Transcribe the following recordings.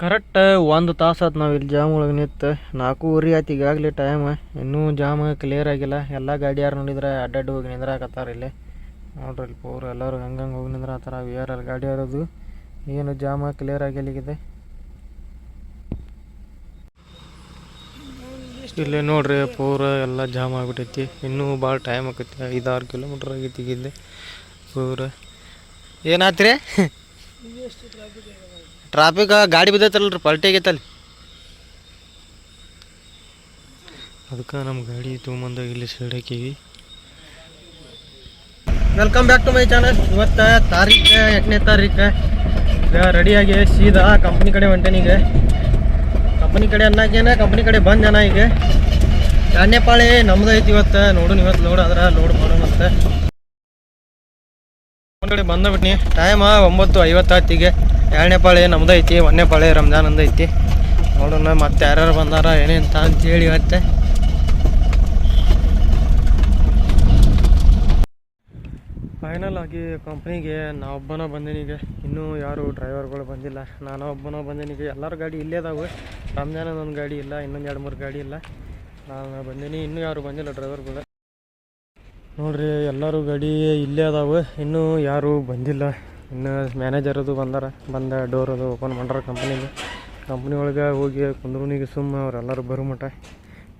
Correct ಒಂದು ತಾಸು ಆಯ್ತು ನಾವು ಇಲ್ಲಿ ಜಾಮ್ ಒಳಗೆ ನಿಂತು. ನಾಲ್ಕೂವರೆ ಆಯ್ತು ಈಗಾಗಲೇ ಟೈಮ್ ಇನ್ನೂ ಜಾಮ್ ಕ್ಲಿಯರ್ ಆಗಿಲ್ಲ. ಎಲ್ಲ ಗಾಡಿ ಯಾರು ನೋಡಿದ್ರೆ ಅಡ್ಡಾಡಿ ಹೋಗಿ ನಿಂದ್ರಾಕತ್ತಾರ ಇಲ್ಲಿ. ನೋಡ್ರಿ ಇಲ್ಲಿ ಪೂರ ಎಲ್ಲರೂ ಹಂಗಂಗೆ ಹೋಗಿ ನಿಂದ್ರಾತಾರ ವಿ ಅಲ್ಲಿ ಗಾಡಿ ಇರೋದು ಏನು ಜಾಮ ಕ್ಲಿಯರ್ ಆಗಿಲ್ಲಿಗಿದೆ. ಇಲ್ಲಿ ನೋಡ್ರಿ ಪೂರ ಎಲ್ಲ ಜಾಮ್ ಆಗ್ಬಿಟ್ಟೈತಿ ಇನ್ನೂ ಭಾಳ ಟೈಮ್ ಆಕೈತಿ. ಐದಾರು ಕಿಲೋಮೀಟ್ರ್ ಆಗೈತಿ ಇಲ್ಲಿ ಪೂರ ಏನಾತ್ರಿ? ಟ್ರಾಫಿಕ್ ಗಾಡಿ ಬಿದ್ದೈತಲ್ರಿ ಪಲ್ಟಿ ಆಗೈತಲ್ಲಿ. ಅದಕ್ಕೆ ನಮ್ಮ ಗಾಡಿ ತೊಗೊಂಬಂದ ಇಲ್ಲಿ ಸೈಡ್ ಹಾಕೀವಿ. Welcome back to my channel ಇವತ್ತು ತಾರೀಕು ಎಂಟನೇ ತಾರೀಕು ರೆಡಿಯಾಗಿ ಸೀದಾ ಕಂಪ್ನಿ ಕಡೆ ಹೊಂಟೇನಿ ಈಗ. ಕಂಪ್ನಿ ಕಡೆ ಅನ್ನಕೇನ ಕಂಪ್ನಿ ಕಡೆ ಬಂದ ಜನ ಈಗ. ಎರಡನೇ ಪಾಳಿ ನಮ್ದು ಐತಿ ಇವತ್ತು. ನೋಡೋಣ ಇವತ್ತು ಲೋಡ್ ಆದ್ರೆ ಲೋಡ್ ಮಾಡೋಣ ಅಂತ ಕಡೆ ಬಂದ್ಬಿಟ್ನಿ ಟೈಮ್ ಒಂಬತ್ತು ಐವತ್ತಾತಿಗೆ ಎರಡನೇ ಪಾಳೆ ನಮ್ದು ಐತಿ, ಒಂದನೇ ಪಾಳೆ ಅಂದ ಐತಿ. ನೋಡೋಣ ಮತ್ತೆ ಯಾರ್ಯಾರು ಬಂದಾರ ಏನೇಂತ ಅಂತೇಳಿ ಮತ್ತೆ. ಫೈನಲ್ ಆಗಿ ಕಂಪ್ನಿಗೆ ನಾ ಒಬ್ಬನ ಬಂದಿನಿಗೆ ಇನ್ನೂ ಯಾರು ಡ್ರೈವರ್ಗಳು ಬಂದಿಲ್ಲ. ನಾನು ಒಬ್ಬನ ಬಂದಿನಿಗೆ ಎಲ್ಲರ ಗಾಡಿ ಇಲ್ಲೇ ಅದಾವೆ. ರಂಜಾನ್ ಗಾಡಿ ಇಲ್ಲ, ಇನ್ನೊಂದು ಎರಡು ಮೂರು ಗಾಡಿ ಇಲ್ಲ. ನಾನು ಬಂದೀನಿ. ಇನ್ನೂ ಯಾರು ಬಂದಿಲ್ಲ ಡ್ರೈವರ್ಗಳು ನೋಡ್ರಿ, ಎಲ್ಲರೂ ಗಾಡಿ ಇಲ್ಲೇ ಅದಾವೆ. ಇನ್ನೂ ಯಾರು ಬಂದಿಲ್ಲ. ಇನ್ನು ಮ್ಯಾನೇಜರ್ ಅದು ಬಂದಾರ. ಬಂದ ಡೋರ್ ಅದು ಓಪನ್ ಮಾಡ್ಯಾರ ಕಂಪ್ನಿಗೆ ಕಂಪ್ನಿ ಒಳಗೆ ಹೋಗಿ ಕುಂದ್ರೂನಿಗೆ ಸುಮ್ಮ ಅವರೆಲ್ಲರೂ ಬರೋ ಮಟ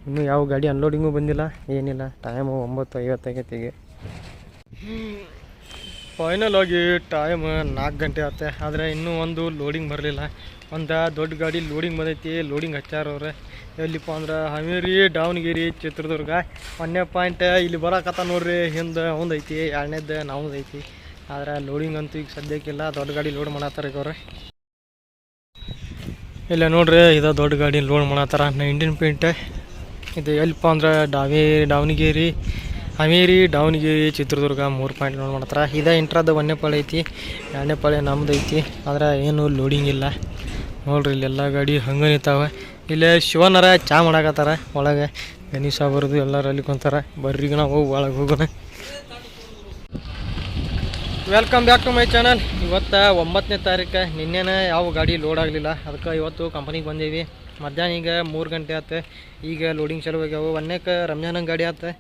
ಇನ್ನೂ ಯಾವ ಗಾಡಿ ಅನ್ಲೋಡಿಂಗು ಬಂದಿಲ್ಲ. ಏನಿಲ್ಲ. ಟೈಮು ಒಂಬತ್ತು ಐವತ್ತು ಈಗ. ಫೈನಲ್ ಆಗಿ ಟೈಮ್ ನಾಲ್ಕು ಗಂಟೆ ಆಗುತ್ತೆ ಆದರೆ ಇನ್ನೂ ಒಂದು ಲೋಡಿಂಗ್ ಬರಲಿಲ್ಲ. ಒಂದು ದೊಡ್ಡ ಗಾಡಿ ಲೋಡಿಂಗ್ ಬಂದೈತಿ. ಲೋಡಿಂಗ್ ಹಚ್ಚಾರವ್ರೆ. ಎಲ್ಲಿಪ್ಪ ಅಂದ್ರೆ ಹಾವೇರಿ ದಾವಣಗೆರೆ, ಚಿತ್ರದುರ್ಗ. ಒಂದನೇ ಪಾಯಿಂಟ್ ಇಲ್ಲಿ ಬರಕತ್ತ ನೋಡ್ರಿ. ಹಿಂದೆ ಒಂದೈತಿ ಎರಡನೇದು ನಮ್ದು ಐತಿ. ಆದ್ರೆ ಲೋಡಿಂಗ್ ಅಂತೂ ಈಗ ಸದ್ಯಕ್ಕಿಲ್ಲ. ದೊಡ್ಡ ಗಾಡಿ ಲೋಡ್ ಮಾಡತ್ತಾರ ಈಗ ಇಲ್ಲ ನೋಡ್ರಿ, ಇದು ದೊಡ್ಡ ಗಾಡಿ ಲೋಡ್ ಮಾಡತ್ತಾರ. ಇಂಡಿಯನ್ ಪಾಯಿಂಟ್ ಇದು ಎಲ್ಲಿಪ್ಪ ಅಂದ್ರೆ ಡಾವೇ ದಾವಣಗೆರೆ ಹಾವೇರಿ ಡೌನ್ಗಿರಿ ಚಿತ್ರದುರ್ಗ ಮೂರು ಪಾಯಿಂಟ್ ಲೋಡ್ ಮಾಡ್ತಾರೆ. ಇದೇ ಇಂಟ್ರಾದ ಒಂದನೇ ಐತಿ ಎರಡನೇ ಪಾಳಿ ನಮ್ದು ಐತಿ, ಆದ್ರೆ ಏನು ಲೋಡಿಂಗ್ ಇಲ್ಲ. ನೋಡ್ರಿ ಇಲ್ಲೆಲ್ಲ ಗಾಡಿ ಹಂಗೆ ನಿಂತಾವೆ. ಇಲ್ಲೇ ಶಿವನರ ಚಾ ಮಾಡಾಕತ್ತಾರ ಒಳಗೆ. ಗಣೇಶ ಬರೋದು ಎಲ್ಲರೂ ಅಲ್ಲಿ ಕುಂತಾರ. ಬರ್ರಿಗ ನಾವು ಹೋಗಿ ಒಳಗೆ ಹೋಗೋಣ. Welcome back to my channel ಇವತ್ತು ಒಂಬತ್ತನೇ ತಾರೀಕು. ನಿನ್ನೆನ ಯಾವ ಗಾಡಿ ಲೋಡ್ ಆಗಲಿಲ್ಲ. ಅದಕ್ಕೆ ಇವತ್ತು ಕಂಪನಿಗೆ ಬಂದೀವಿ. ಮಧ್ಯಾಹ್ನ ಈಗ ಮೂರು ಗಂಟೆ ಆಯ್ತು ಈಗ ಲೋಡಿಂಗ್ ಚಾಲು ಹೋಗ್ಯಾವು ಒಂದಕ್ಕೆ ರಂಜಾನಂಗೆ ಗಾಡಿ ಆತು.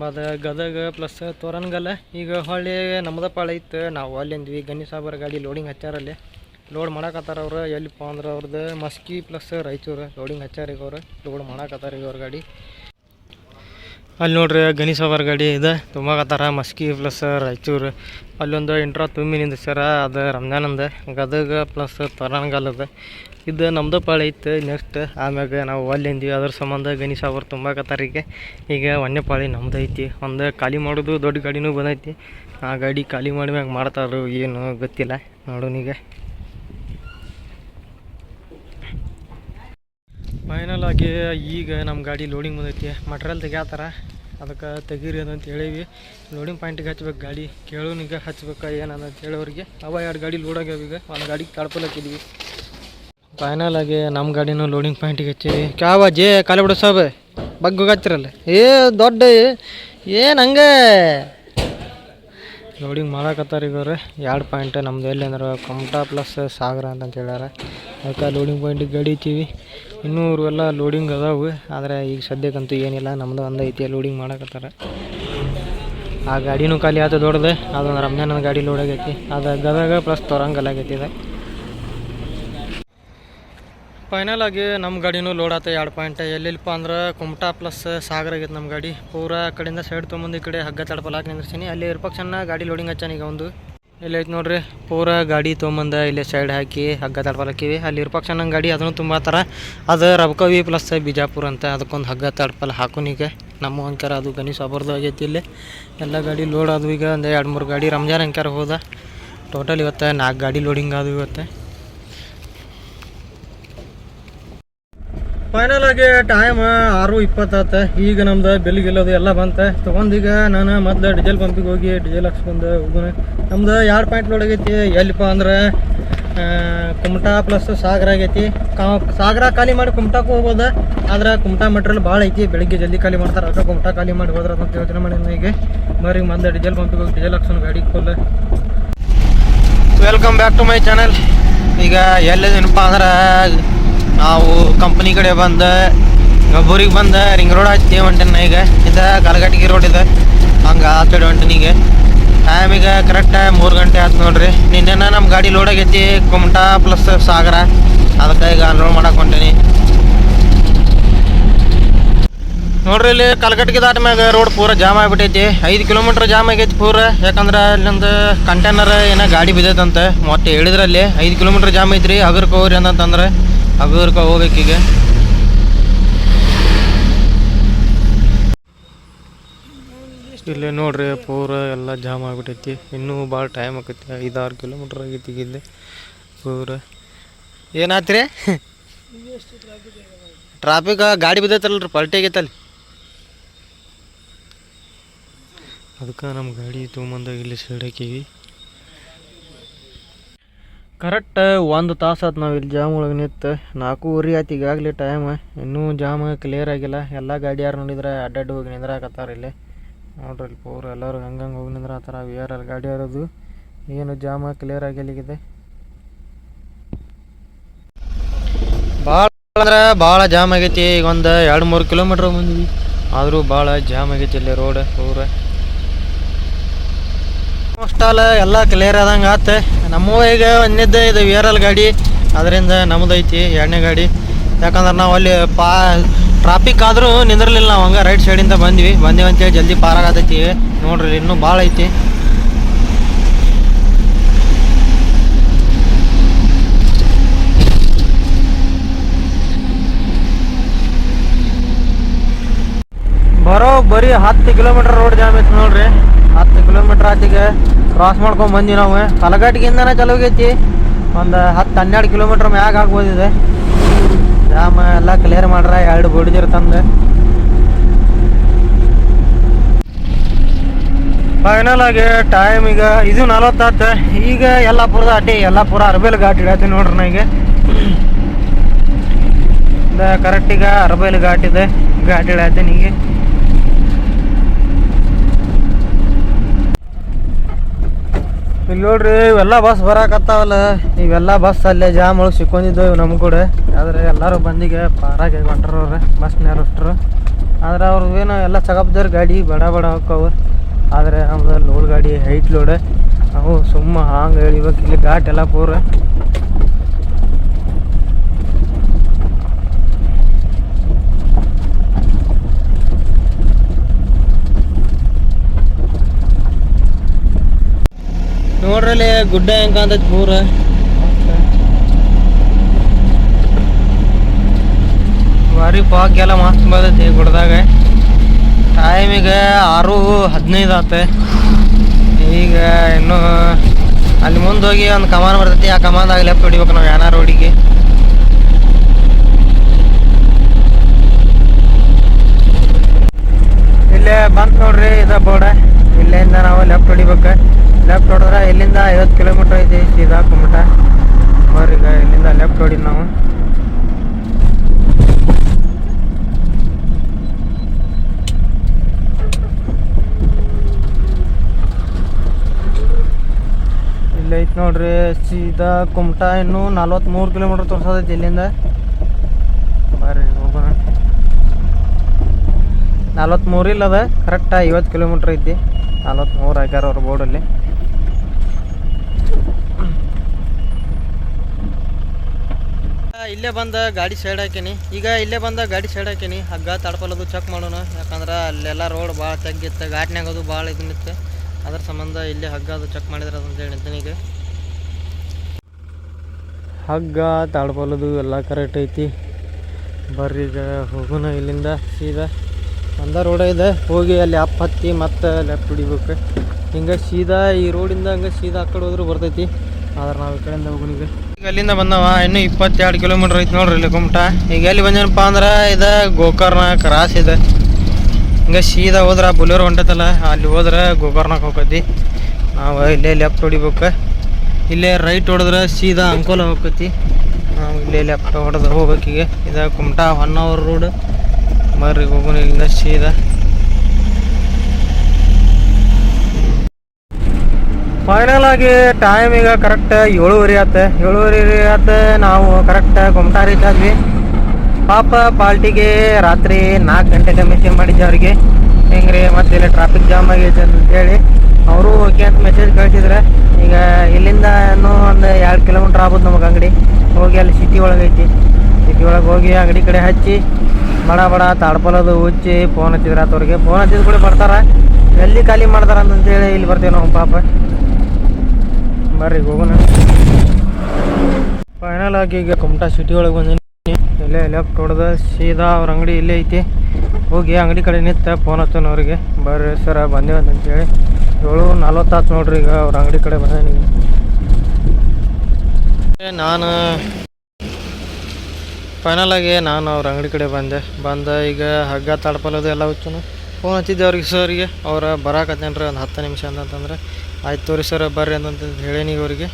ಬದ ಗದಗ ಪ್ಲಸ್ ತೋರನ್ಗಲ್ಲ. ಈಗ ಹೊಳ್ಳಿ ನಮ್ಮದ ಪಾಳ ಇತ್ತು. ನಾವು ಅಲ್ಲಿಂದ್ವಿ ಗಣಿ ಸಾಬರ ಗಾಡಿ ಲೋಡಿಂಗ್ ಹಚ್ಚಾರಲ್ಲಿ ಲೋಡ್ ಮಾಡಕತ್ತಾರ ಅವ್ರು. ಎಲ್ಲಿಪ್ಪ ಅಂದ್ರೆ ಅವ್ರದ್ದು ಮಸ್ಕಿ ಪ್ಲಸ್ ರಾಯಚೂರು ಲೋಡಿಂಗ್ ಹಚ್ಚಾರ ಈಗ ಅವ್ರು. ಲೋಡ್ ಮಾಡಕತ್ತಾರ ಈಗ ಅವ್ರ ಗಾಡಿ. ಅಲ್ಲಿ ನೋಡ್ರಿ ಗಣೇಶ್ ಅವರ ಗಾಡಿ ಇದೆ. ತುಂಬಾಕತ್ತಾರ ಮಸ್ಕಿ ಪ್ಲಸ್ ರಾಯಚೂರು. ಅಲ್ಲೊಂದು ಇಂಟ್ರಾ ತುಂಬಿ ನಿಂದಿಸ್ಯಾರ. ಅದು ರಂಜಾನಂದ. ಗದಗ ಪ್ಲಸ್ ತರಂಗಲ್ಲದ ಇದು ನಮ್ದು ಪಾಳಿ ಐತೆ ನೆಕ್ಸ್ಟ್ ಆಮ್ಯಾಗ ನಾವು ಅಲ್ಲಿಂದ್ವಿ. ಅದ್ರ ಸಂಬಂಧ ಗಣೇಶ್ ಅವರು ತುಂಬಾಕತ್ತಾರ ಈಗ. ಈಗ ವನ್ಯಪಾಳಿ ಪಾಳಿ ನಮ್ದು ಐತಿ. ಒಂದು ಖಾಲಿ ಮಾಡೋದು ದೊಡ್ಡ ಗಾಡಿನೂ ಬಂದೈತಿ. ಆ ಗಾಡಿ ಖಾಲಿ ಮಾಡಿ ಮ್ಯಾಗ ಮಾಡ್ತಾರೋ ಏನು ಗೊತ್ತಿಲ್ಲ. ನೋಡೋಣ ಫೈನಲ್ ಆಗಿ ಈಗ ನಮ್ಮ ಗಾಡಿ ಲೋಡಿಂಗ್ ಬಂದೈತಿ. ಮಟ್ರಿಯಲ್ ತೆಗ್ಯಾತಾರ. ಅದಕ್ಕೆ ತೆಗೀರಿ ಅದಂತ ಹೇಳೀವಿ. ಲೋಡಿಂಗ್ ಪಾಯಿಂಟಿಗೆ ಹಚ್ಬೇಕು ಗಾಡಿ. ಕೇಳೋನಿಗೆ ಹಚ್ಬೇಕು ಏನಂತ ಹೇಳೋರಿಗೆ. ಅವ ಎರಡು ಗಾಡಿ ಲೋಡ್ ಆಗ್ಯಾವ ಈಗ. ಒಂದು ಗಾಡಿ ಹಾಕಿದ್ವಿ. ಫೈನಲ್ ಆಗಿ ನಮ್ಮ ಗಾಡಿನೂ ಲೋಡಿಂಗ್ ಪಾಯಿಂಟಿಗೆ ಹಚ್ಚಿ ಕ್ಯಾವ ಜೇ, ಕಾಲಿ ಬಿಡೋ ಸಾಬ್. ಹಚ್ಚಿರಲ್ಲ ಏ, ದೊಡ್ಡ ಏನು ಹಂಗೆ? ಲೋಡಿಂಗ್ ಮಾಡಕತ್ತಾರ ಅವ್ರು ಎರಡು ಪಾಯಿಂಟ್ ನಮ್ದು ಎಲ್ಲಿ ಅಂದ್ರೆ ಕಮಟಾ ಪ್ಲಸ್ ಸಾಗರ ಅಂತ ಹೇಳ್ಯಾರ. ಅದಕ್ಕೆ ಲೋಡಿಂಗ್ ಪಾಯಿಂಟಿಗೆ ಗಾಡಿ ಇಟ್ಟಿವಿ ಇನ್ನೂ ಎಲ್ಲ ಲೋಡಿಂಗ್ ಅದಾವೆ. ಆದರೆ ಈಗ ಸದ್ಯಕ್ಕಂತೂ ಏನಿಲ್ಲ. ನಮ್ಮದು ಒಂದು ಐತಿ ಲೋಡಿಂಗ್ ಮಾಡಕತ್ತಾರ. ಆ ಗಾಡಿನೂ ಖಾಲಿ ಆಯ್ತು ದೊಡ್ಡದು. ಅದೊಂದು ರಂಜಾನದ ಗಾಡಿ ಲೋಡ್ ಆಗೈತಿ. ಅದು ಗದಗ ಪ್ಲಸ್ ತೊರಂಗಲ್ ಆಗೈತಿ ಇದೆ. ಫೈನಲ್ ಆಗಿ ನಮ್ಮ ಗಾಡಿನೂ ಲೋಡ್ ಆತ ಎರಡು ಪಾಯಿಂಟ್ ಎಲ್ಲಿಲ್ಲಪ್ಪ ಅಂದ್ರೆ ಕುಮಟಾ ಪ್ಲಸ್ ಸಾಗರ ಆಗೈತೆ ನಮ್ಮ ಗಾಡಿ. ಪೂರ ಕಡೆಯಿಂದ ಸೈಡ್ ತೊಗೊಂಬಂದು ಈ ಕಡೆ ಹಗ್ಗ ತಡಪಲ್ಲ ಹಾಕಿ ನಿಂದಿರ್ತೀನಿ ಅಲ್ಲಿ ಇರ್ಪಕ್ಷನ್ನ ಗಾಡಿ ಲೋಡಿಂಗ್ ಹಚ್ಚಾನ ಈಗ ಒಂದು. ಇಲ್ಲಿ ಐತೆ ನೋಡ್ರಿ, ಪೂರ ಗಾಡಿ ತೊಗೊಂಬಂದ ಇಲ್ಲೇ ಸೈಡ್ ಹಾಕಿ ಹಗ್ಗ ತಡಪಲ್ ಹಾಕಿವಿ ಅಲ್ಲಿ ಇರ್ಪಕ್ಷನ್ನ ಗಾಡಿ ಅದನ್ನು ತುಂಬಾತಾರ ಅದು ರಬಕವಿ ಪ್ಲಸ್ ಬಿಜಾಪುರ ಅಂತ ಅದಕ್ಕೊಂದು ಹಗ್ಗ ತಡಪಲ್ ಈಗ. ನಮ್ಮ ಅಂಕಾರ ಅದು ಗಣೇಶ್ ಒಬ್ಬರದು ಆಗೈತಿ ಇಲ್ಲಿ. ಎಲ್ಲ ಗಾಡಿ ಲೋಡ್ ಆದವು ಈಗ. ಒಂದು ಎರಡು ಮೂರು ಗಾಡಿ ರಂಜಾನ್ ಅಂಕಾರ ಹೋದ. ಟೋಟಲ್ ಇವತ್ತು ನಾಲ್ಕು ಗಾಡಿ ಲೋಡಿಂಗ್ ಆದವು ಇವತ್ತು. ಫೈನಲ್ ಆಗಿ ಟೈಮ್ ಆರು ಇಪ್ಪತ್ತಾತ ಈಗ ನಮ್ದು ಬೆಲ್ ಗೆಲ್ಲೋದು ಎಲ್ಲ ಬಂತ. ತೊಗೊಂಡೀಗ ನಾನು ಮೊದ್ಲು ಡೀಸೆಲ್ ಪಂಪಿಗೆ ಹೋಗಿ ಡೀಸೆಲ್ ಹಾಕ್ಸ್ಕೊಂಡು ಹೋಗೋಣ ನಮ್ದು ಎರಡು ಪಾಯಿಂಟ್ ಲೋಡ್ ಆಗೈತಿ? ಎಲ್ಲಿಪ್ಪ ಅಂದ್ರೆ ಕುಮಟಾ ಪ್ಲಸ್ ಸಾಗರ ಆಗೈತಿ. ಸಾಗರ ಖಾಲಿ ಮಾಡಿ ಕುಮಟಾಕ್ಕೂ ಹೋಗ್ಬೋದು. ಆದ್ರೆ ಕುಮಟಾ ಮೆಟ್ರಲ್ ಭಾಳ ಐತಿ. ಬೆಳಿಗ್ಗೆ ಜಲ್ದಿ ಖಾಲಿ ಮಾಡ್ತಾರೆ. ಅದಕ್ಕೆ ಕುಮಟಾ ಖಾಲಿ ಮಾಡಿ ಹೋದ್ರೆ ಅಂತ ಯೋಚನೆ ಮಾಡಿ ಈಗ. ಮರಿ ಮೊದ್ಲು ಡೀಸೆಲ್ ಪಂಪಿಗೆ ಹೋಗಿ ಡೀಸೆಲ್ ಹಾಕ್ಸೋಣ ಗಾಡಿ full welcome back to my channel ಈಗ ಎಲ್ಲಿದೇನಪ್ಪ ಅಂದ್ರೆ ನಾವು ಕಂಪ್ನಿ ಕಡೆ ಬಂದ ಗಬ್ಬೂರಿಗೆ ಬಂದ ರಿಂಗ್ ರೋಡ್ ಹಚ್ತೀವಿ ಹೊಂಟೇನ ಈಗ. ಇದು ಕಲಗಟ್ಟಿಗೆ ರೋಡ್ ಇದೆ. ಹಂಗೆ ಆ ಕಡೆ ಹೊಂಟೀನಿ ಟೈಮ್ ಈಗ ಕರೆಕ್ಟ್ ಮೂರು ಗಂಟೆ ಆಯ್ತು ನೋಡ್ರಿ. ನಿನ್ನೆನ ನಮ್ಮ ಗಾಡಿ ಲೋಡ್ ಆಗೈತಿ, ಕುಮಟಾ ಪ್ಲಸ್ ಸಾಗರ. ಅದಕ್ಕೆ ಈಗ ಅನ್ಲೋಡ್ ಮಾಡಕ್ಕೆ ಹೊಂಟೇನಿ. ನೋಡ್ರಿ ಇಲ್ಲಿ ಕಲಗಟ್ಟಿಗೆ ದಾಟ ಮ್ಯಾಗ ರೋಡ್ ಪೂರ ಜಾಮ್ ಆಗಿಬಿಟ್ಟೈತಿ. ಐದು ಕಿಲೋಮೀಟರ್ ಜಾಮ್ ಆಗೈತಿ ಪೂರ. ಯಾಕಂದ್ರೆ ಅಲ್ಲಿಂದು ಕಂಟೈನರ್ ಏನೋ ಗಾಡಿ ಬಿದ್ದೈತಂತೆ. ಮತ್ತೆ ಹೇಳಿದ್ರಲ್ಲಿ ಐದು ಕಿಲೋಮೀಟರ್ ಜಾಮ್ ಐತ್ರಿ. ಹಗರ್ಕೋರಿ ಹೋಗ್ರಿ ಅಂತಂದ್ರೆ ಹಗರ್ಕ ಹೋಗ್ಬೇಕೀಗ. ಇಲ್ಲಿ ನೋಡ್ರಿ ಪೂರ ಎಲ್ಲ ಜಾಮ್ ಆಗ್ಬಿಟ್ಟೈತಿ ಇನ್ನೂ ಭಾಳ ಟೈಮ್ ಆಕೈತಿ. ಐದಾರು ಕಿಲೋಮೀಟ್ರ್ ಆಗೈತಿ ಇಲ್ಲಿ. ಪೂರ. ಏನಾತ್ರಿ? ಟ್ರಾಫಿಕ್ ಗಾಡಿ ಬಿದ್ದೈತಲ್ರಿ, ಪಲ್ಟಿ ಆಗೈತಲ್ಲಿ. ಅದಕ್ಕೆ ನಮ್ಮ ಗಾಡಿ ತೊಗೊಂಬಂದಾಗ ಇಲ್ಲಿ ಸೈಡ್ ಹಾಕೀವಿ. ಕರೆಕ್ಟ್ ಒಂದು ತಾಸು ಆಯ್ತು ನಾವು ಇಲ್ಲಿ ಜಾಮ್ ಒಳಗೆ ನಿಂತು. ನಾಲ್ಕೂವರೆ ಆಯ್ತು ಈಗಾಗಲೇ ಟೈಮ್ ಇನ್ನೂ ಜಾಮ್ ಕ್ಲಿಯರ್ ಆಗಿಲ್ಲ. ಎಲ್ಲ ಗಾಡಿ ಯಾರು ನೋಡಿದ್ರೆ ಅಡ್ಡಾಡಿ ಹೋಗಿ ನಿಂದ್ರಾಕತ್ತಾರ ಇಲ್ಲಿ. ನೋಡ್ರಿ ಇಲ್ಲಿ ಪೂರ ಎಲ್ಲರೂ ಹಂಗಂಗೆ ಹೋಗಿ ನಿಂದ್ರಾತಾರ ವಿ ಆರ್ ಅಲ್ಲಿ ಗಾಡಿ ಇರೋದು ಏನು ಜಾಮ ಕ್ಲಿಯರ್ ಆಗಿಲ್ಲಿಗಿದೆ? ಭಾಳ ಅಂದ್ರೆ ಭಾಳ ಜಾಮ್ ಆಗೈತಿ. ಈಗ ಒಂದು ಎರಡು ಮೂರು ಕಿಲೋಮೀಟ್ರ್ ಬಂದ್ವಿ ಆದರೂ ಭಾಳ ಜಾಮ್ ಆಗೈತಿ ಇಲ್ಲಿ ರೋಡ್ ಪೂರ. ಅಷ್ಟಲ್ಲ ಎಲ್ಲ ಕ್ಲಿಯರ್ ಆದಂಗೆ ಆತ. ನಮ್ಮ ಈಗ ಒಂದಿದ್ದ ಇದು ವಿ ಆರ್ ಎಲ್ ಗಾಡಿ, ಅದರಿಂದ ನಮ್ದೈತಿ ಎರಡನೇ ಗಾಡಿ. ಯಾಕಂದ್ರೆ ನಾವು ಅಲ್ಲಿ ಪಾ ಟ್ರಾಫಿಕ್ ಆದರೂ ನಿಂದಿರಲಿಲ್ಲ ನಾವು ಹಂಗೆ ರೈಟ್ ಸೈಡಿಂದ ಬಂದ್ವಿ. ಬಂದೀವಿ ಅಂತೇಳಿ ಜಲ್ದಿ ಪಾರಾಗತೈತಿ. ನೋಡ್ರಿ, ಇನ್ನೂ ಭಾಳ ಐತಿ. ಬರೋ ಬರೀ ಹತ್ತು ಕಿಲೋಮೀಟರ್ ರೋಡ್ ಜಾಮ್ ಐತಿ ನೋಡ್ರಿ. ಹತ್ತು ಕಿಲೋಮೀಟರ್ ಆತಿಗೆ ಕ್ರಾಸ್ ಮಾಡ್ಕೊಂಡ್ ಬಂದ್ವಿ ನಾವು. ಕಲಘಾಟಿಗಿಂದನೇ ಚಲೋ ಆಗೈತಿ ಒಂದು ಹತ್ತು ಹನ್ನೆರಡು ಕಿಲೋಮೀಟರ್ ಮ್ಯಾಗ ಆಗ್ಬೋದಿದೆ. ಜಾಮ ಎಲ್ಲ ಕ್ಲಿಯರ್ ಮಾಡ್ರ, ಎರಡು ಬೋಡಿದಿರ್ ತಂದು. ಫೈನಲ್ ಆಗಿ ಟೈಮ್ ಈಗ ಇದು ನಲವತ್ತಾತು. ಈಗ ಯಲ್ಲಾಪುರದ ಅಡ್ಡಿ, ಯಲ್ಲಾಪುರ ಅರ್ಬೇಲ್ ಘಾಟ್ ಇಡತ್ತೀನಿ ನೋಡ್ರಿ ನಾ ಈಗ ಕರೆಕ್ಟ್ ಈಗ ಅರ್ಬೇಲ್ ಘಾಟ್ ಇದೆ. ಘಾಟ್ ಇಡತ್ತೀನಿ ಈಗ. ಇಲ್ಲಿ ನೋಡ್ರಿ, ಇವೆಲ್ಲ ಬಸ್ ಬರಾಕತ್ತಾವಲ್ಲ ಇವೆಲ್ಲ ಬಸ್ ಅಲ್ಲೇ ಜಾಮ್ ಒಳಗೆ ಸಿಕ್ಕೊಂಡಿದ್ದವು ನಮ್ಮ ಕೂಡ. ಆದ್ರೆ ಎಲ್ಲರೂ ಬಂದಿಗೆ ಪಾರಾಗಿ ಹೊಂಟ್ರವ್ರೆ ಬಸ್ ಅಷ್ಟ್ರು ಆದ್ರೆ ಅವ್ರದ್ದು ಏನು ಎಲ್ಲ ಚಗಪ್ದಾರ ಗಾಡಿ, ಬಡ ಬಡ ಹೋಕ್ಕವು ಆದರೆ ನಮ್ದು ಲೋಡ್ ಗಾಡಿ ಹೈಟ್ ಲೋಡ್ ಅವು ಸುಮ್ಮ ಹಾಂಗೆ ಇಳಿಬೇಕು ಇಲ್ಲಿ ಘಾಟ್ ಎಲ್ಲ ಪೂರ. ನೋಡ್ರಲ್ಲಿ ಗುಡ್ಡ ಹೆಂಗ್ ಕಾಂತೈತಿ ಪೂರ. ಬಾರಿ ಪಾಕ್ ಎಲ್ಲ ಮಸ್ತ್ ಬಂದೈತಿ ಗುಡ್ದಾಗ ಟೈಮ್ ಆರು ಹದಿನೈದು ಆತೆ. ಈಗ ಇನ್ನು ಅಲ್ಲಿ ಮುಂದೆ ಹೋಗಿ ಒಂದು ಕಮಾನ್ ಬರ್ತೈತಿ, ಆ ಕಮಾನ್ದಾಗ ಲೆಫ್ಟ್ ಹೊಡಿಬೇಕು ನಾವು ಯಾನ ರೋಡಿಗೆ. ಇಲ್ಲೇ ಬಂತು ನೋಡ್ರಿ ಇದ ಬೋರ್ಡ. ಇಲ್ಲಿಂದ ನಾವು ಲೆಫ್ಟ್ ಹೊಡಿಬೇಕು. ಲೆಫ್ಟ್ ಹೊಡೆದ್ರೆ ಇಲ್ಲಿಂದ ಐವತ್ತು ಕಿಲೋಮೀಟರ್ ಐತಿ ಸೀದಾ ಕುಮಟ. ಈಗ ಇಲ್ಲಿಂದ ಲೆಫ್ಟ್ ಹೊಡಿದ್ ನಾವು ಇಲ್ಲಿ ಐತಿ ನೋಡ್ರಿ, ಸೀದಾ ಕುಮಟ ಇನ್ನು ನಲ್ವತ್ಮೂರು ಕಿಲೋಮೀಟರ್ ತೋರ್ಸೋದೈತಿ ಇಲ್ಲಿಂದ. ಬರ್ರಿ, ಹೋಗೋಣ. ನಲ್ವತ್ಮೂರು ಇಲ್ಲ ಇಲ್ಲದ ಕರೆಕ್ಟ್ ಐವತ್ತು ಕಿಲೋಮೀಟ್ರ್ ಐತಿ. ನಲ್ವತ್ಮೂರು ಹಾಕ್ಯಾರ ಅವ್ರ ಬೋರ್ಡಲ್ಲಿ. ಇಲ್ಲೇ ಬಂದ ಗಾಡಿ ಸೈಡ್ ಹಾಕೀನಿ. ಈಗ ಇಲ್ಲೇ ಬಂದ ಗಾಡಿ ಸೈಡ್ ಹಾಕೀನಿ. ಹಗ್ಗ ತಡ್ಪಲದು ಚೆಕ್ ಮಾಡೋಣ. ಯಾಕಂದ್ರೆ ಅಲ್ಲೆಲ್ಲ ರೋಡ್ ಭಾಳ ತಗ್ಗಿತ್ತು ಘಾಟ್ನ್ಯಾಗ ಅದು ಭಾಳ ಇದನ್ನಿತ್ತು ಅದ್ರ ಸಂಬಂಧ ಇಲ್ಲೇ ಹಗ್ಗ ಅದು ಚೆಕ್ ಮಾಡಿದ್ರೆ ಅದಂತ ಹೇಳಿದ್ದೀನಿ ಈಗ. ಹಗ್ಗ ತಾಡ್ಬಲದು ಎಲ್ಲ ಕರೆಕ್ಟ್ ಐತಿ. ಬರ್ರಿ ಈಗ ಹೋಗೋಣ ಇಲ್ಲಿಂದ ಸೀದಾ. ಒಂದ ರೋಡ ಇದೆ. ಹೋಗಿ ಅಲ್ಲಿ ಅಪ್ಪ ಹತ್ತಿ ಮತ್ತೆ ಲೆಫ್ಟ್ ಹಿಡಿಬೇಕು. ಹಿಂಗೆ ಸೀದಾ ಈ ರೋಡಿಂದ ಹಂಗೆ ಸೀದಾ ಆ ಕಡೆ ಹೋದ್ರೆ ಬರ್ತೈತಿ. ಆದ್ರೆ ನಾವು ಈ ಕಡೆಯಿಂದ ಹೋಗೋಣ ಈಗ. ಅಲ್ಲಿಂದ ಬಂದವ, ಇನ್ನು ಇಪ್ಪತ್ತೆರಡು ಕಿಲೋಮೀಟ್ರ್ ಐತಿ ನೋಡ್ರಿ ಇಲ್ಲಿ ಕುಮಟ ಈಗ ಎಲ್ಲಿ ಬಂದೇನಪ್ಪ ಅಂದ್ರೆ ಇದು ಗೋಕರ್ಣ ಕ್ರಾಸ್ ಇದೆ. ಹಿಂಗೆ ಸೀದಾ ಹೋದ್ರೆ ಬುಲೂರ್ ಹೊಂಟತಲ್ಲ, ಅಲ್ಲಿ ಹೋದ್ರೆ ಗೋಕರ್ಣಕ್ಕೆ ಹೋಗತಿ ನಾವು ಇಲ್ಲೇ ಲೆಫ್ಟ್ ಹೊಡಿಬೇಕು. ಇಲ್ಲೇ ರೈಟ್ ಹೊಡೆದ್ರೆ ಸೀದಾ ಅಂಕೋಲ ಹೋಗತಿ ನಾವು ಇಲ್ಲೇ ಲೆಫ್ಟ್ ಹೊಡೆದು ಹೋಗ್ಬೇಕೀಗ ಇದು ಕುಮಟ ಅವರ್ ರೋಡ್ ಬರ್ರಿ ಹೋಗೋಣ ಇಲ್ಲಿಂದ ಸೀದಾ. ಫೈನಲ್ ಆಗಿ ಟೈಮ್ ಈಗ ಕರೆಕ್ಟ್ ಏಳುವರೆ ಆತ ಏಳುವರೆ ಆತ ನಾವು ಕರೆಕ್ಟ್ ಕುಮಟಾ ರೀಚ್ ಆದ್ವಿ ಪಾಪ ಪಾಲ್ಟಿಗೆ ರಾತ್ರಿ ನಾಲ್ಕು ಗಂಟೆಗೆ ಮೆಸೇಜ್ ಮಾಡಿದ್ದೆ ಅವ್ರಿಗೆ. ಹೆಂಗ್ರಿ ಮತ್ತೆ ಇಲ್ಲಿ ಟ್ರಾಫಿಕ್ ಜಾಮ್ ಆಗೈತೆ ಅಂತೇಳಿ. ಅವರು ಓಕೆ ಅಂತ ಮೆಸೇಜ್ ಕಳಿಸಿದ್ರೆ, ಈಗ ಇಲ್ಲಿಂದ ಇನ್ನೂ ಒಂದು ಎರಡು ಕಿಲೋಮೀಟ್ರ್ ಆಗ್ಬೋದು ನಮಗೆ ಅಂಗಡಿ. ಹೋಗಿ ಅಲ್ಲಿ ಸಿಟಿ ಒಳಗೆ ಐತಿ. ಸಿಟಿ ಒಳಗೆ ಹೋಗಿ ಅಂಗಡಿ ಕಡೆ ಹಚ್ಚಿ, ಬಡ ಬಡ ತಾಡ್ಪಲದು ಉಚ್ಚಿ ಫೋನ್ ಹಚ್ಚಿದ್ರೆ ಆತವ್ರಿಗೆ. ಫೋನ್ ಹಚ್ಚಿದ ಕೂಡ ಬರ್ತಾರೆ. ಎಲ್ಲಿ ಖಾಲಿ ಮಾಡ್ತಾರೆ ಅಂತಂತೇಳಿ ಇಲ್ಲಿ ಬರ್ತೀವಿ ನಾವು ಪಾಪ. ಬರ್ರಿ ಹೋಗೋಣ. ಫೈನಲ್ ಆಗಿ ಈಗ ಕುಮಟಾ ಸಿಟಿ ಒಳಗೆ ಬಂದೀನಿ. ಇಲ್ಲೇ ಲೆಫ್ಟ್ ಹೊಡೆದ ಸೀದಾ ಅವ್ರ ಅಂಗಡಿ ಇಲ್ಲೇ ಐತಿ. ಹೋಗಿ ಅಂಗಡಿ ಕಡೆ ನಿಂತ ಫೋನ್ ಹಚ್ಚೋಣ ಅವ್ರಿಗೆ. ಬರ್ರಿ ಸರ ಬಂದೇವ ಅಂತೇಳಿ ಏಳು ನಲ್ವತ್ತಾತು ನೋಡ್ರಿ ಈಗ ಅವ್ರ ಅಂಗಡಿ ಕಡೆ ಬಂದ ನಾನು ಫೈನಲ್ ಆಗಿ ನಾನು ಅವ್ರ ಅಂಗಡಿ ಕಡೆ ಬಂದೆ. ಬಂದ ಈಗ ಹಗ್ಗ ತಡಪಲದು ಎಲ್ಲ ಹುಚ್ಚನು. ಫೋನ್ ಹಚ್ಚಿದ್ದೆ ಅವ್ರಿಗೆ, ಸರ್ಗೆ ಅವ್ರ ಬರಾಕತ್ತೇನ್ರಿ ಒಂದು ಹತ್ತು ನಿಮಿಷ ಅಂತಂತಂದ್ರೆ ಆಯ್ತು ತೋರಿ ಸರ್, ಬರ್ರಿ ಅಂತಂತ ಹೇಳೇನಿ ಅವ್ರಿಗೆ.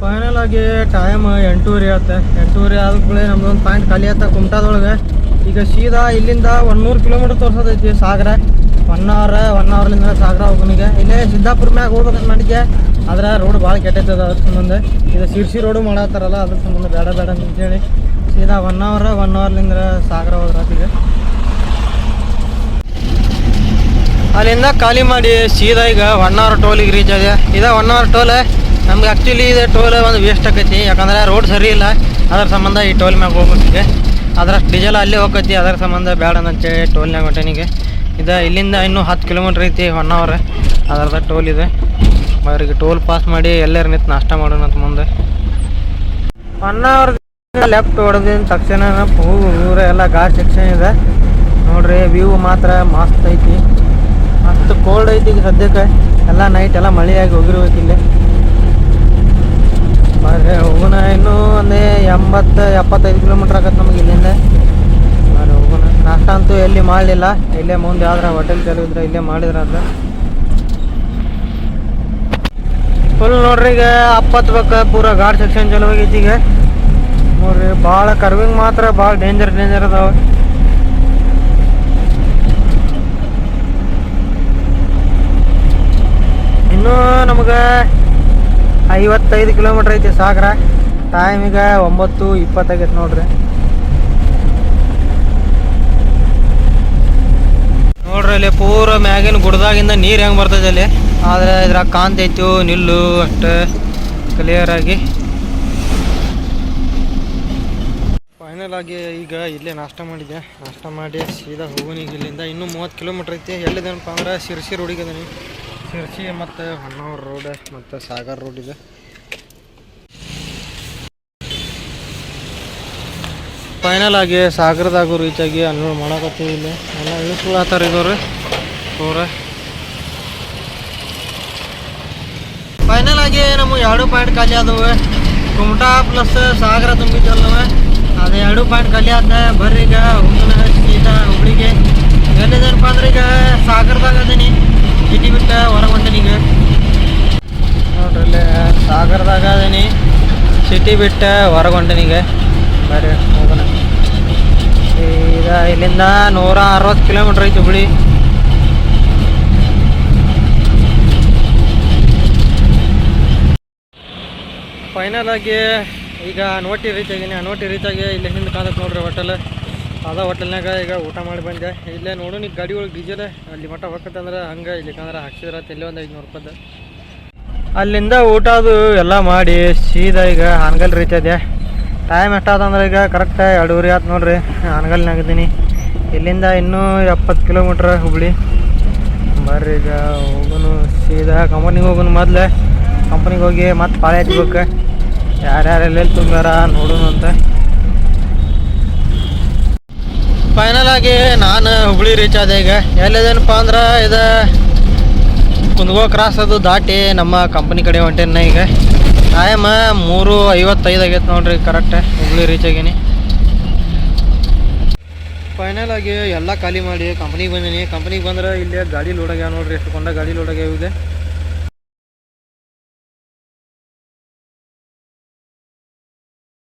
ಫೈನಲ್ ಆಗಿ ಟೈಮ್ ಎಂಟೂವರೆ ಆತ ಎಂಟೂವರೆ ಆದ್ಮೇಲೆ ನಮ್ದೊಂದು ಪಾಯಿಂಟ್ ಖಾಲಿ ಆತ ಕುಮಟಾದೊಳಗೆ. ಈಗ ಸೀದಾ ಇಲ್ಲಿಂದ ಒಂದು ನೂರು ಕಿಲೋಮೀಟರ್ ತೋರ್ಸೋದೈತಿ ಸಾಗರ ಒನ್ ಅವರ್ ಒನ್ ಅವರ್ಲಿಂದ ಸಾಗರ ಹೋಗೋನಿಗೆ. ಇಲ್ಲೇ ಸಿದ್ದಾಪುರ ಮ್ಯಾಗ ಹೋಗ್ಬೇಕಂತ ಮಾಡಿದ್ದೆ ಆದ್ರೆ ರೋಡ್ ಭಾಳ ಕೆಟ್ಟೈತದ ಅದ್ರ ಸಂಬಂಧ. ಈಗ ಸಿರ್ಸಿ ರೋಡು ಮಾಡತ್ತಾರಲ್ಲ ಅದ್ರ ಸಂಬಂಧ ಬೇಡ ಬೇಡ ಅಂತೇಳಿ ಸೀದಾ ಒನ್ ಅವರ್ ಒನ್ ಅವರ್ಲಿಂದ ಸಾಗರ ಹೋದ್ರಾತೀಗ ಅಲ್ಲಿಂದ ಖಾಲಿ ಮಾಡಿ ಸೀದಾ ಈಗ ಒನ್ ಅವರ್ ಟೋಲಿಗೆ ರೀಚ್ ಆಗಿದೆ ಇದೆ ಒನ್ ಅವರ್ ಟೋಲ್ ನಮ್ಗೆ ಆ್ಯಕ್ಚುಲಿ ಇದು ಟೋಲ್ ಒಂದು ವೇಸ್ಟ್ ಆಕೈತಿ. ಯಾಕಂದ್ರೆ ರೋಡ್ ಸರಿ ಇಲ್ಲ. ಅದ್ರ ಸಂಬಂಧ ಈ ಟೋಲ್ ಮ್ಯಾಗ ಹೋಗ್ಬೇಕಿಗೆ ಅದ್ರಷ್ಟು ಡೀಸೆಲ್ ಅಲ್ಲೇ ಹೋಗೈತಿ ಅದ್ರ ಸಂಬಂಧ ಬೇಡ ಅಂತೇಳಿ ಟೋಲ್ನಾಗ ಹೊಂಟನಿಗೆ ಇದು ಇಲ್ಲಿಂದ ಇನ್ನೂ ಹತ್ತು ಕಿಲೋಮೀಟ್ರ್ ಐತಿ ಒನ್ ಅವರ್ ಅದರದ ಟೋಲ್ ಇದೆ. ಅವ್ರಿಗೆ ಟೋಲ್ ಪಾಸ್ ಮಾಡಿ ಎಲ್ಲರೂ ನಿಂತು ನಾಷ್ಟ ಮಾಡೋಣ ಅಂತ ಮುಂದೆ ಒನ್ ಅವರ್ ಲೆಫ್ಟ್ ಹೊಡೆದಿನ ತಕ್ಷಣ ಪೂರ ಎಲ್ಲ ಗಾಡ್ ಸೆಕ್ಷನ್ ಇದೆ. ನೋಡ್ರಿ ವ್ಯೂ ಮಾತ್ರ ಮಸ್ತ್ ಐತಿ. ಮಸ್ತ್ ಕೋಲ್ಡ್ ಐತಿ ಈಗ ಸದ್ಯಕ್ಕೆ. ಎಲ್ಲ ನೈಟ್ ಎಲ್ಲ ಮಳೆಯಾಗಿ ಹೋಗಿರ್ಬೇಕು ಇಲ್ಲಿ. ಹೋಗೋಣ ಇನ್ನೂ ಒಂದೇ ಎಂಬತ್ತು, ಎಪ್ಪತ್ತೈದು ಕಿಲೋಮೀಟ್ರ್ ಆಗತ್ತೆ ನಮಗೆ ಇಲ್ಲಿಂದ. ಬರ್ರಿ, ಹೋಗೋಣ. ನಾಷ್ಟ ಅಂತೂ ಎಲ್ಲಿ ಮಾಡಲಿಲ್ಲ. ಇಲ್ಲೇ ಮುಂದೆ ಯಾವ್ದಾರ ಹೋಟೆಲ್ ಚಾಲು ಇಲ್ಲೇ ಮಾಡಿದ್ರ ಅಂತ. ಫುಲ್ ನೋಡ್ರಿ ಈಗ ಅಪ್ಪತ್ಬೇಕು, ಪೂರ ಗಾಡ್ ಸೆಕ್ಷನ್ ಚಲೋ ಆಗೈತಿ ಈಗ. ನೋಡ್ರಿ ಭಾಳ ಕರ್ವಿಂಗ್ ಮಾತ್ರ ಭಾಳ ಡೇಂಜರ್ ಡೇಂಜರ್ ಅದಾವೆ. ಇನ್ನೂ ನಮಗೆ ಐವತ್ತೈದು ಕಿಲೋಮೀಟ್ರ್ ಐತಿ ಸಾಗರ. ಟೈಮ್ ಈಗ ಒಂಬತ್ತು ಇಪ್ಪತ್ತಾಗೈತೆ ನೋಡ್ರಿ. ನೋಡ್ರಿ ಇಲ್ಲಿ ಪೂರ ಮ್ಯಾಗಿನ ಗುಡ್ದಾಗಿಂದ ನೀರು ಹೆಂಗೆ ಬರ್ತದೆ ಅಲ್ಲಿ. ಆದರೆ ಇದ್ರಾಗ ಕಾಂತೈತು ನಿಲ್ಲು ಅಷ್ಟು. ಕ್ಲಿಯರ್ ಆಗಿ. ಆಗಿ ಈಗ ಇಲ್ಲೇ ನಾಷ್ಟ ಮಾಡಿದ್ದೆ ನಾಷ್ಟ ಮಾಡಿ ಸೀದಾ ಹೋಗೋನಿ ಈಗ ಇಲ್ಲಿಂದ. ಇನ್ನೂ ಮೂವತ್ತು ಕಿಲೋಮೀಟ್ರ್ ಐತಿ. ಎಲ್ಲಿದೇನಪ್ಪ ಅಂದ್ರೆ ಶಿರ್ಸಿ ರೋಡಿಗೆ ಅದೀನಿ ಶಿರ್ಸಿ ಮತ್ತು ಹೊನ್ನಾವರ ರೋಡ್ ಮತ್ತು ಸಾಗರ್ ರೋಡ್ ಇದೆ. ಫೈನಲ್ ಆಗಿ ಸಾಗರದಾಗೂ ರೀಚ್ ಆಗಿ ಅನ್ಲೋಡ್ ಮಾಡಕತ್ತೀವಿ ಇಲ್ಲಿ. ಎಲ್ಲ ಇಳಿಸ್ಕೊಳತ್ತಾರ ಇದ್ರಿ ಪೂರ ಫೈನಲ್ ಆಗಿ ನಮ್ಮ ಎರಡು ಪಾಯಿಂಟ್ ಖಾಲಿ ಆದವು. ಕುಮಟಾ ಪ್ಲಸ್ ಸಾಗರ ತುಂಬಿದ್ವಲ್ಲವ ಅದು ಎರಡು ಪಾಯಿಂಟ್ ಖಾಲಿ ಆದ ಬರ್ರಿ ಈಗ ಹುಡುಗನ ಸೀದಾ ಹುಬ್ಳಿಗೆ. ಎಲ್ಲಿದೇನಪ್ಪ ಅಂದ್ರೆ ಈಗ ಸಾಗರದಾಗ ಅದೀನಿ. ಸಿಟಿ ಬಿಟ್ಟ ಹೊರಗೆ ಬಂದೀನಿ ಈಗ. ನೋಡ್ರಿ ಇಲ್ಲಿ ಸಾಗರದಾಗ ಅದೀನಿ. ಸಿಟಿ ಬಿಟ್ಟ ಹೊರಗೆ ಹೊಂಟೀನಿ ಈಗ. ಬರ್ರಿ ಹೋಗೋಣ. ಈಗ ಇಲ್ಲಿಂದ ನೂರ ಅರವತ್ತು ಕಿಲೋಮೀಟ್ರ್ ಐತಿ ಹುಬ್ಳಿ. ಫೈನಲ್ ಆಗಿ ಈಗ ನೋಟಿ ಆ ನೋಟಿ ರೀಚ್ ಆಗಿ ಇಲ್ಲಿ ಹಿಂದೆ ಕಾದಕ್ಕೆ ನೋಡ್ರಿ ಹೋಟೆಲ್. ಅದ ಹೋಟೆಲ್ನಾಗ ಈಗ ಊಟ ಮಾಡಿ ಬಂದೆ. ಇಲ್ಲೇ ನೋಡು, ನೀ ಗಾಡಿ ಒಳಗೆ ಡೀಸೆಲ್ ಅಲ್ಲಿ ಮಟ್ಟ ಹೋಗತ್ತಂದ್ರೆ ಹಂಗೆ ಇಲ್ಲಿಕಂದ್ರೆ ಹಾಕ್ಸಿದ್ರೆ ಇಲ್ಲೇ ಒಂದು ಐದು ರೂಪಾಯ್ದು. ಅಲ್ಲಿಂದ ಊಟ ಅದು ಎಲ್ಲ ಮಾಡಿ ಸೀದಾ ಈಗ ಹಾನಗಲ್ ರೀಚ್ ಆದೆ. ಟೈಮ್ ಎಷ್ಟಾದಂದ್ರೆ ಈಗ ಕರೆಕ್ಟ್ ಎರಡೂವರೆ ಆಯ್ತು ನೋಡ್ರಿ. ಹಾನಗಲ್ನಾಗಿದ್ದೀನಿ ಇಲ್ಲಿಂದ ಇನ್ನೂ ಎಪ್ಪತ್ತು ಕಿಲೋಮೀಟ್ರ್ ಹುಬ್ಳಿ. ಬರ್ರಿ ಈಗ ಹೋಗೋನು ಸೀದಾ ಕಂಪನಿಗೆ ಹೋಗೋನು ಮೊದಲೇ. ಕಂಪನಿಗೆ ಹೋಗಿ ಮತ್ತೆ ಪಾಳೆ ಹಚ್ಬೇಕು. ಯಾರ್ಯಾರು ಎಲ್ಲೆಲ್ಲಿ ತುಂಬ್ಯಾರ ನೋಡೋಣ ಅಂತ. ಫೈನಲ್ ಆಗಿ ನಾನು ಹುಬ್ಳಿ ರೀಚ್ ಆದ ಈಗ. ಎಲ್ಲಿದೇನಪ್ಪ ಅಂದ್ರೆ ಇದು ಕುಂದಗೋ ಕ್ರಾಸ್ ಅದು ದಾಟಿ ನಮ್ಮ ಕಂಪನಿ ಕಡೆ ಹೊಂಟೇನ ಈಗ. ಟೈಮ್ ಮೂರು ಐವತ್ತೈದು ಆಗೈತೆ ನೋಡ್ರಿ ಕರೆಕ್ಟ್ ಹುಬ್ಳಿ ರೀಚ್ ಆಗೀನಿ. ಫೈನಲ್ ಆಗಿ ಎಲ್ಲ ಖಾಲಿ ಮಾಡಿ ಕಂಪ್ನಿಗೆ ಬಂದೀನಿ. ಕಂಪ್ನಿಗೆ ಬಂದ್ರೆ ಇಲ್ಲೇ ಗಾಡಿ ಲೋಡ್ ಆಗ್ಯಾವ ನೋಡ್ರಿ ಎಷ್ಟು ಕೊಂಡ ಗಾಡಿ ಲೋಡ್ ಆಗ್ಯಾವ ಇದೆ